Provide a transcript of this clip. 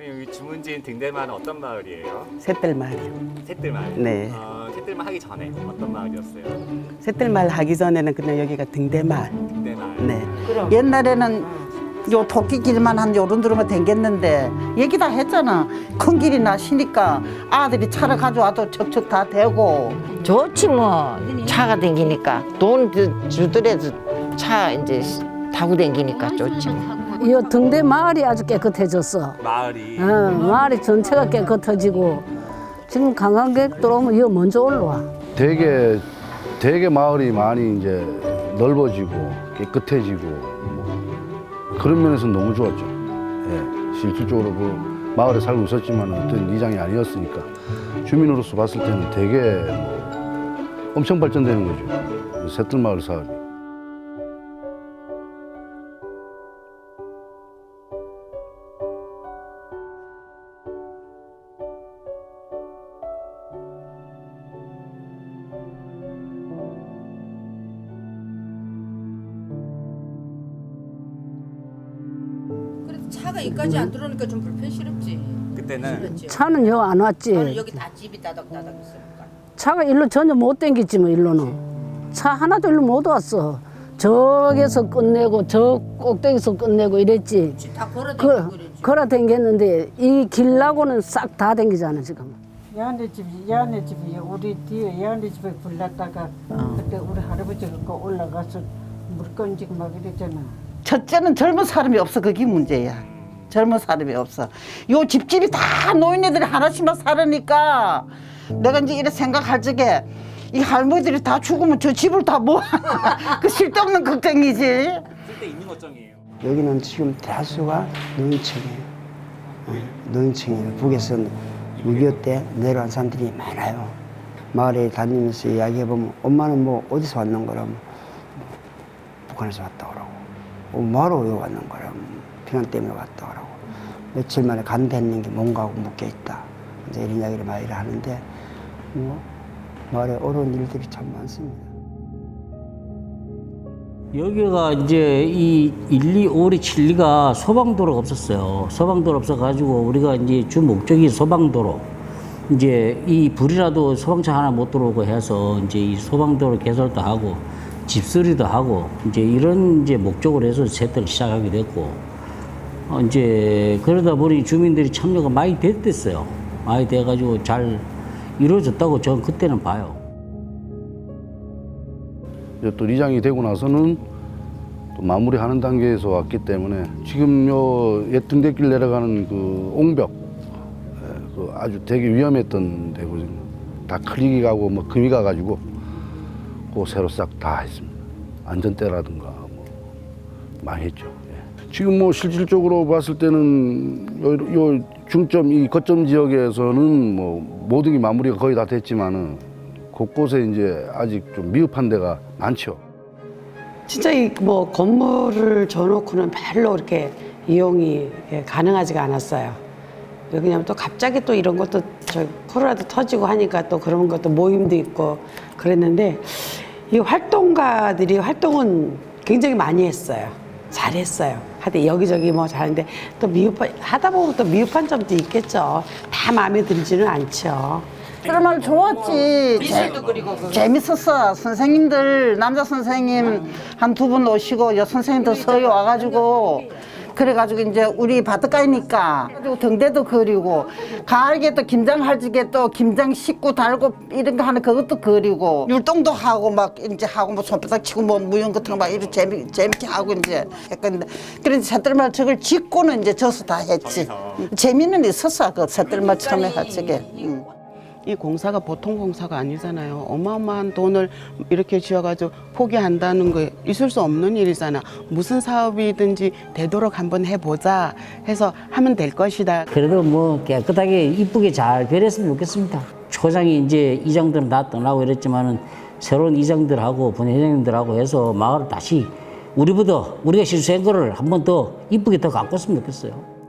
여기 주문지인 등대마을은 어떤 마을이에요? 셋들마을이요. 셋들마을. 네. 어, 셋들마을 하기 전에 어떤 마을이었어요? 셋들마을 하기 전에는 그냥 여기가 등대마을. 등대마을. 네. 옛날에는 요 토끼길만 한 요런저런 댕겼는데 얘기 다 했잖아. 큰 길이 나시니까 아들이 차를 가져와도 척척 다 대고 좋지 뭐 차가 댕기니까 돈 주- 주더라도 차 이제 타고 댕기니까 좋지 뭐. 이 등대 마을이 아주 깨끗해졌어. 마을이 어, 마을이 전체가 깨끗해지고 지금 관광객들 오면 여기 먼저 올라와. 되게 되게 마을이 많이 이제 넓어지고 깨끗해지고 뭐 그런 면에서 너무 좋았죠. 예, 실질적으로 그 마을에 살고 있었지만 어떤 이장이 아니었으니까 주민으로서 봤을 때는 되게 뭐 엄청 발전되는 거죠. 새뜰 마을 사업이. 차가 여기까지 안 들어오니까 좀 불편스럽지. 그때는 그렇지. 차는 여기 안 저는 왔지. 여기 다 집이 따닥따닥 있으니까. 차가 일로 전혀 못 댕겼지 뭐 일로는. 차 하나도 일로 못 왔어. 저기서 끝내고 저 꼭대기서 끝내고 이랬지. 다 걸어 그, 다니고 그랬지. 걸어 댕겼는데 이 길라고는 싹 다 댕기잖아 지금. 야네 집이 야네 집이 우리 뒤에 야네 집에 불났다가 그때 우리 할아버지가 그 올라가서 물 건지고 막 이랬잖아. 첫째는 젊은 사람이 없어 그게 문제야. 젊은 사람이 없어. 요 집집이 다 노인네들이 하나씩만 살으니까 내가 이제 이래 생각할 적에 이 할머니들이 다 죽으면 저 집을 다뭐 그 쓸데없는 걱정이지. 쓸데 있는 걱정이에요. 여기는 지금 다수가 노인층이에요. 예, 노인층이에요. 북에서 6.25때 내려온 사람들이 많아요. 마을에 다니면서 이야기해보면 엄마는 뭐 어디서 왔는 거라면 뭐 북한에서 왔다 그러고 어, 뭐하러 여기 왔는 거라면 평양 때문에 왔다 그러고 며칠 만에 간대했는 게 뭔가 하고 묶여 있다. 이제 이런 이야기를 많이 하는데 뭐 마을에 어려운 일들이 참 많습니다. 여기가 이제 이 1, 2, 5, 7, 2가 소방도로가 없었어요. 소방도로 없어가지고 우리가 이제 주 목적이 소방도로. 이제 이 불이라도 소방차 하나 못 들어오고 해서 이제 이 소방도로 개설도 하고 집수리도 하고 이제 이런 이제 목적으로 해서 세트를 시작하게 됐고 어 이제 그러다 보니 주민들이 참여가 많이 됐댔어요. 많이 돼가지고 잘 이루어졌다고 저는 그때는 봐요. 또 이장이 되고 나서는 또 마무리하는 단계에서 왔기 때문에 지금 요 옛 등대길 내려가는 그 옹벽 예, 그 아주 되게 위험했던 데고 지금 다 클릭이 가고 뭐 금이 가가지고 그 새로 싹 다 했습니다. 안전대라든가 뭐 많이 했죠. 예. 지금 뭐 실질적으로 봤을 때는 요, 요 중점 이 거점 지역에서는 뭐 모든 게 마무리가 거의 다 됐지만은 곳곳에 이제 아직 좀 미흡한 데가 많죠. 진짜 이 뭐 건물을 줘놓고는 별로 이렇게 이용이 예, 가능하지가 않았어요. 왜냐면 또 갑자기 또 이런 것도 저 코로나도 터지고 하니까 또 그런 것도 모임도 있고 그랬는데 이 활동가들이 활동은 굉장히 많이 했어요. 잘했어요. 하여튼 여기저기 뭐 잘하는데 또 미흡한 하다 보면 또 미흡한 점도 있겠죠. 다 마음에 들지는 않죠. 드라마를 좋았지. 미술도 그리고 그 재밌었어. 선생님들 남자 선생님 한 두 분 오시고 여 선생님들 서희 와가지고 그래가지고 이제 우리 바닷가이니까 그리고 등대도 그리고 가을에 또 김장 할지게 또 김장 씻고 달고 이런 거 하는 그것도 그리고 율동도 하고 막 이제 하고 뭐 손바닥 치고 뭐 무용 같은 거 막 이렇게 재미 재밌게 하고 이제 했건데 그래서 새들말 저걸 짓고는 이제 져서 다 했지 재미는 있었어 그 새들말 처음에 할적에. 응. 이 공사가 보통 공사가 아니잖아요. 어마어마한 돈을 이렇게 지어가지고 포기한다는 거 있을 수 없는 일이잖아. 무슨 사업이든지 되도록 한번 해보자 해서 하면 될 것이다. 그래도 뭐 깨끗하게 이쁘게 잘 변했으면 좋겠습니다. 초장이 이제 이장들은 다 떠나고 이랬지만은 새로운 이장들하고 분회장님들하고 해서 마을을 다시 우리보다 우리가 실수한 거를 한 번 더 이쁘게 더 가꿨으면 좋겠어요.